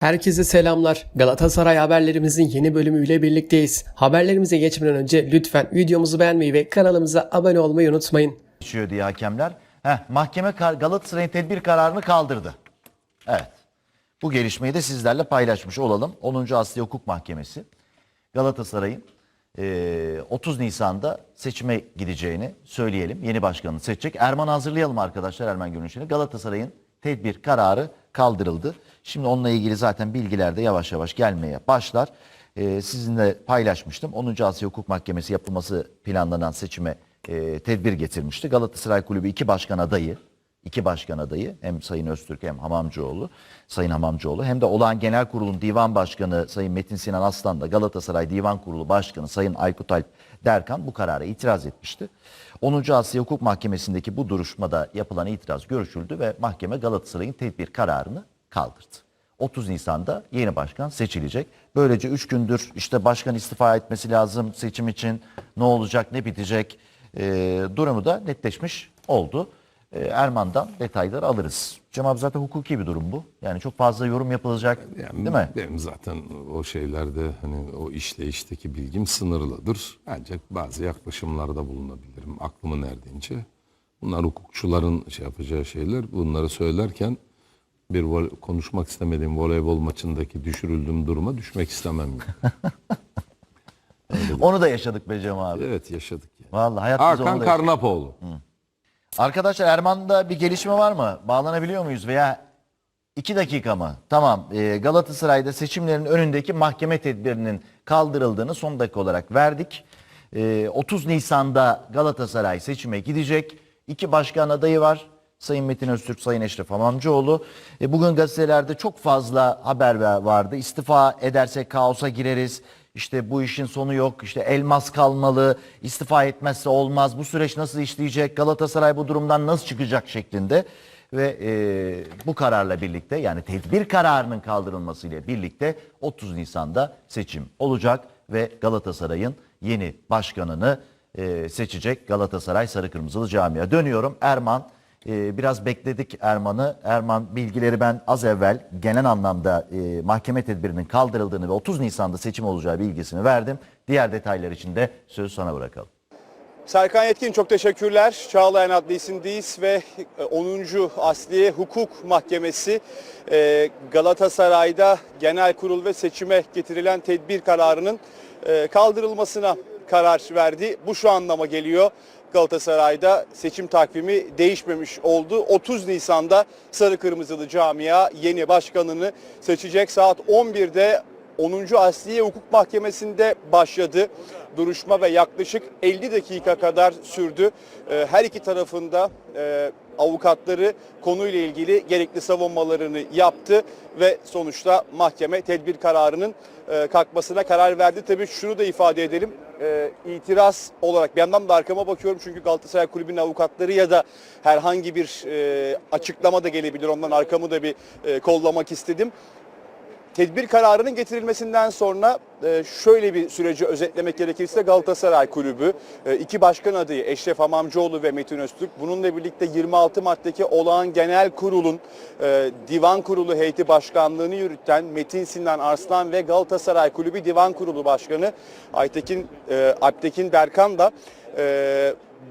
Herkese selamlar. Galatasaray haberlerimizin yeni bölümüyle birlikteyiz. Haberlerimize geçmeden önce lütfen videomuzu beğenmeyi ve kanalımıza abone olmayı unutmayın. geçiyor diye hakemler. Heh, mahkeme Galatasaray'ın tedbir kararını kaldırdı. Evet. Bu gelişmeyi de sizlerle paylaşmış olalım. 10. Asya Hukuk Mahkemesi Galatasaray'ın eee, 30 Nisan'da seçime gideceğini söyleyelim. Yeni başkanını seçecek. Erman'ı hazırlayalım arkadaşlar Erman Gönülşen'i. Galatasaray'ın tedbir kararı kaldırıldı. Şimdi onunla ilgili zaten bilgiler de yavaş yavaş gelmeye başlar. Eee, sizinle paylaşmıştım. 10. Asya Hukuk Mahkemesi yapılması planlanan seçime eee, tedbir getirmişti. Galatasaray Kulübü iki başkan adayı iki başkan adayı hem Sayın Öztürk hem Hamamcıoğlu, Sayın Hamamcıoğlu hem de olağan genel kurulun divan başkanı Sayın Metin Sinan Aslan da Galatasaray Divan Kurulu Başkanı Sayın Aykut Alp Derkan bu karara itiraz etmişti. 10. Asya Hukuk Mahkemesi'ndeki bu duruşmada yapılan itiraz görüşüldü ve mahkeme Galatasaray'ın tedbir kararını kaldırdı. 30 Nisan'da yeni başkan seçilecek. Böylece 3 gündür işte başkan istifa etmesi lazım seçim için ne olacak ne bitecek e, durumu da netleşmiş oldu. E, Erman'dan detayları alırız. Cem abi zaten hukuki bir durum bu. Yani çok fazla yorum yapılacak Yani değil mi? Benim zaten o şeylerde hani o işleyişteki bilgim sınırlıdır. Ancak bazı yaklaşımlarda bulunabilirim aklımın erdiğince. Bunlar hukukçuların şey yapacağı şeyler. Bunları söylerken bir konuşmak istemediğim voleybol maçındaki düşürüldüğüm duruma düşmek istemem. Onu da yaşadık be Cem abi. evet yaşadık. Yani. Vallahi hayat Hakan. Karnapoğlu. Arkadaşlar Erman'da bir gelişme var mı? Bağlanabiliyor muyuz veya iki dakika mı? Tamam e, Galatasaray'da seçimlerin önündeki mahkeme tedbirinin kaldırıldığını son dakika olarak verdik. E, 30 Nisan'da Galatasaray seçime gidecek. İki başkan adayı var. Sayın Metin Öztürk, Sayın Eşref Hamamcıoğlu. E, bugün gazetelerde çok fazla haber va- vardı. İstifa edersek kaosa gireriz. İşte bu işin sonu yok. İşte elmas kalmalı. istifa etmezse olmaz. Bu süreç nasıl işleyecek? Galatasaray bu durumdan nasıl çıkacak şeklinde ve e, bu kararla birlikte yani tedbir kararının kaldırılmasıyla birlikte 30 Nisan'da seçim olacak ve Galatasaray'ın yeni başkanını e, seçecek Galatasaray Sarı Kırmızılı Camia. Dönüyorum Erman. E, biraz bekledik Erman'ı. Erman bilgileri ben az evvel genel anlamda e, mahkeme tedbirinin kaldırıldığını ve 30 Nisan'da seçim olacağı bilgisini verdim. Diğer detaylar için de sözü sana bırakalım. Serkan Yetkin çok teşekkürler. Çağlayan Adliyesi'ndeyiz ve e, 10. Asliye Hukuk Mahkemesi e, Galatasaray'da genel kurul ve seçime getirilen tedbir kararının e, kaldırılmasına karar verdi. Bu şu anlama geliyor. Galatasaray'da seçim takvimi değişmemiş oldu. 30 Nisan'da Sarı Kırmızılı Camia yeni başkanını seçecek. Saat 11'de 10. Asliye Hukuk Mahkemesi'nde başladı. Duruşma ve yaklaşık 50 dakika kadar sürdü. Ee, Her iki tarafında e, avukatları konuyla ilgili gerekli savunmalarını yaptı ve sonuçta mahkeme tedbir kararının e, kalkmasına karar verdi. Tabii şunu da ifade edelim. E, itiraz olarak bir yandan da arkama bakıyorum çünkü Galatasaray Kulübü'nün avukatları ya da herhangi bir e, açıklama da gelebilir. Ondan arkamı da bir e, kollamak istedim. Tedbir kararının getirilmesinden sonra e, şöyle bir süreci özetlemek gerekirse Galatasaray Kulübü e, iki başkan adayı Eşref Hamamcıoğlu ve Metin Öztürk bununla birlikte 26 Mart'taki olağan genel kurulun e, divan kurulu heyeti başkanlığını yürüten Metin Sinan Arslan ve Galatasaray Kulübü divan kurulu başkanı Aytekin Alptekin Berkan da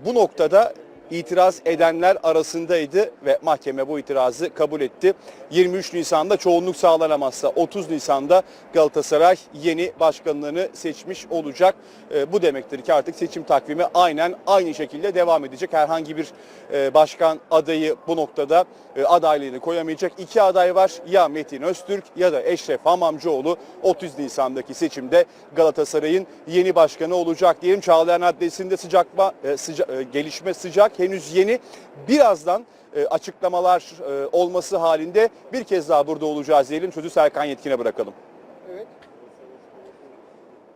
bu noktada itiraz edenler arasındaydı ve mahkeme bu itirazı kabul etti. 23 Nisan'da çoğunluk sağlanamazsa 30 Nisan'da Galatasaray yeni başkanlığını seçmiş olacak. E, bu demektir ki artık seçim takvimi aynen aynı şekilde devam edecek. Herhangi bir e, başkan adayı bu noktada e, adaylığını koyamayacak. İki aday var ya Metin Öztürk ya da Eşref Hamamcıoğlu 30 Nisan'daki seçimde Galatasaray'ın yeni başkanı olacak diyelim. Çağlayan Adliyesi'nde sıcakma, e, sıca- gelişme sıcak henüz yeni. Birazdan e, açıklamalar e, olması halinde bir kez daha burada olacağız diyelim. Sözü Serkan Yetkin'e bırakalım.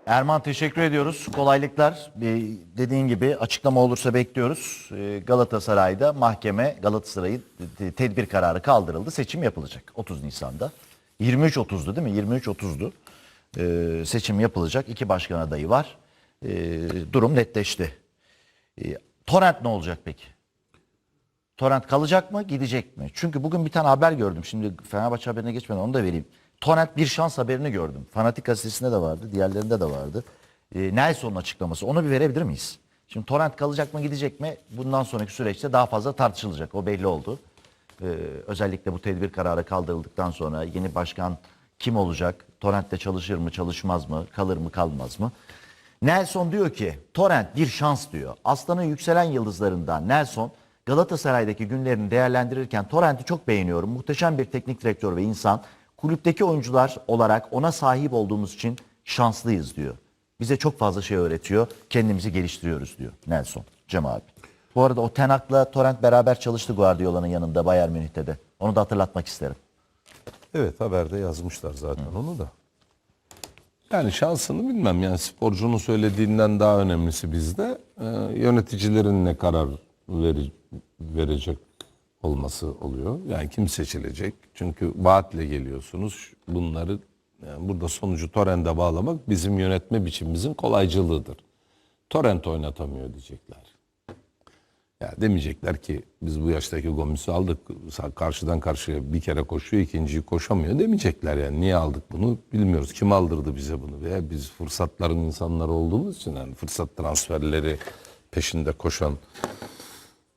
Erman teşekkür ediyoruz. Kolaylıklar. Ee, dediğin gibi açıklama olursa bekliyoruz. Ee, Galatasaray'da mahkeme Galatasaray'ın te- tedbir kararı kaldırıldı. Seçim yapılacak 30 Nisan'da. 23.30'du değil mi? 23.30'du. Ee, seçim yapılacak. İki başkan adayı var. Ee, durum netleşti. Ee, Torrent ne olacak peki? Torrent kalacak mı, gidecek mi? Çünkü bugün bir tane haber gördüm. Şimdi Fenerbahçe haberine geçmeden onu da vereyim. Torrent bir şans haberini gördüm. Fanatik gazetesinde de vardı, diğerlerinde de vardı. Ee, Nelson'un açıklaması. Onu bir verebilir miyiz? Şimdi Torrent kalacak mı gidecek mi? Bundan sonraki süreçte daha fazla tartışılacak. O belli oldu. Ee, özellikle bu tedbir kararı kaldırıldıktan sonra yeni başkan kim olacak? Torrent'te çalışır mı, çalışmaz mı, kalır mı, kalmaz mı? Nelson diyor ki Torrent bir şans diyor. Aslanın yükselen yıldızlarından Nelson Galatasaray'daki günlerini değerlendirirken Torrent'i çok beğeniyorum. Muhteşem bir teknik direktör ve insan. Kulüpteki oyuncular olarak ona sahip olduğumuz için şanslıyız diyor. Bize çok fazla şey öğretiyor. Kendimizi geliştiriyoruz diyor Nelson. Cem abi. Bu arada o Tenak'la Torrent beraber çalıştı Guardiola'nın yanında Bayern Münih'te de. Onu da hatırlatmak isterim. Evet haberde yazmışlar zaten onu da. Yani şansını bilmem yani sporcunun söylediğinden daha önemlisi bizde e, yöneticilerin ne karar veri- verecek olması oluyor. Yani kim seçilecek? Çünkü vaatle geliyorsunuz. Bunları yani burada sonucu Torrent'e bağlamak bizim yönetme biçimimizin kolaycılığıdır. Torrent oynatamıyor diyecekler. Ya demeyecekler ki biz bu yaştaki Gomis'i aldık karşıdan karşıya bir kere koşuyor ikinciyi koşamıyor demeyecekler yani. Niye aldık bunu bilmiyoruz. Kim aldırdı bize bunu? Veya biz fırsatların insanları olduğumuz için yani fırsat transferleri peşinde koşan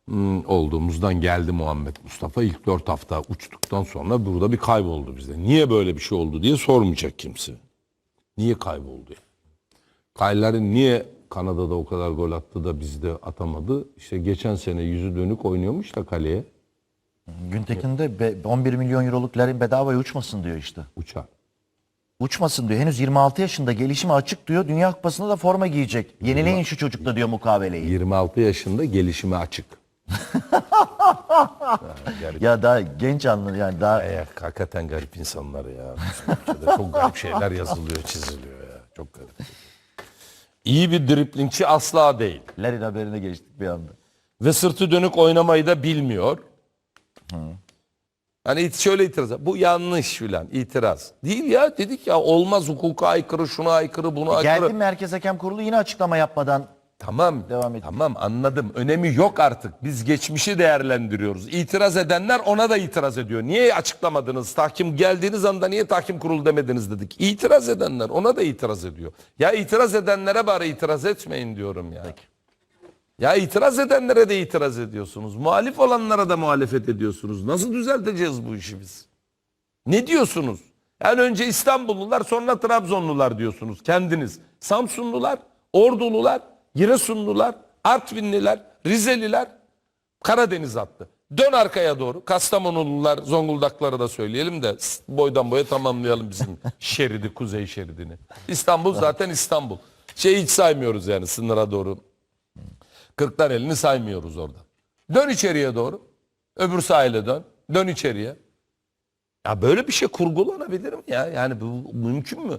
hmm, olduğumuzdan geldi Muhammed Mustafa. İlk dört hafta uçtuktan sonra burada bir kayboldu bize. Niye böyle bir şey oldu diye sormayacak kimse. Niye kayboldu yani? Kayların niye Kanada'da o kadar gol attı da bizde atamadı? İşte geçen sene yüzü dönük oynuyormuş da kaleye Güntekin de be- 11 milyon euroluk Larin bedavaya uçmasın diyor işte. uçar. Uçmasın diyor. Henüz 26 yaşında gelişimi açık diyor. Dünya Kupası'nda da forma giyecek. Yenileyin şu çocukla diyor mukaveleyi. 26 yaşında gelişimi açık. Ya daha genç anlı yani daha Ya, hakikaten garip insanlar ya. Çok garip şeyler yazılıyor, çiziliyor ya. Çok garip. İyi bir driplingçi asla değil. Larin haberine geçtik bir anda. Ve sırtı dönük oynamayı da bilmiyor. Hani it- şöyle itiraz. Bu yanlış filan itiraz. Değil ya dedik ya olmaz hukuka aykırı, şuna aykırı, buna aykırı. Geldi Merkez Hakem Kurulu yine açıklama yapmadan Tamam. Devam et. Tamam anladım. Önemi yok artık. Biz geçmişi değerlendiriyoruz. İtiraz edenler ona da itiraz ediyor. Niye açıklamadınız? Tahkim geldiğiniz anda niye tahkim kurulu demediniz dedik. İtiraz edenler ona da itiraz ediyor. Ya itiraz edenlere bari itiraz etmeyin diyorum ya. Ya itiraz edenlere de itiraz ediyorsunuz. Muhalif olanlara da muhalefet ediyorsunuz. Nasıl düzelteceğiz bu işi biz? Ne diyorsunuz? Yani önce İstanbullular sonra Trabzonlular diyorsunuz kendiniz. Samsunlular, Ordulular, Giresunlular, Artvinliler, Rizeliler Karadeniz attı. Dön arkaya doğru. Kastamonulular, Zonguldakları da söyleyelim de boydan boya tamamlayalım bizim şeridi, kuzey şeridini. İstanbul zaten İstanbul. Şey hiç saymıyoruz yani sınıra doğru. Kırklareli'ni saymıyoruz orada. Dön içeriye doğru. Öbür sahile dön. Dön içeriye. Ya böyle bir şey kurgulanabilir mi ya? Yani bu mümkün mü?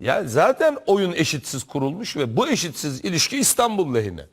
Ya zaten oyun eşitsiz kurulmuş ve bu eşitsiz ilişki İstanbul lehine.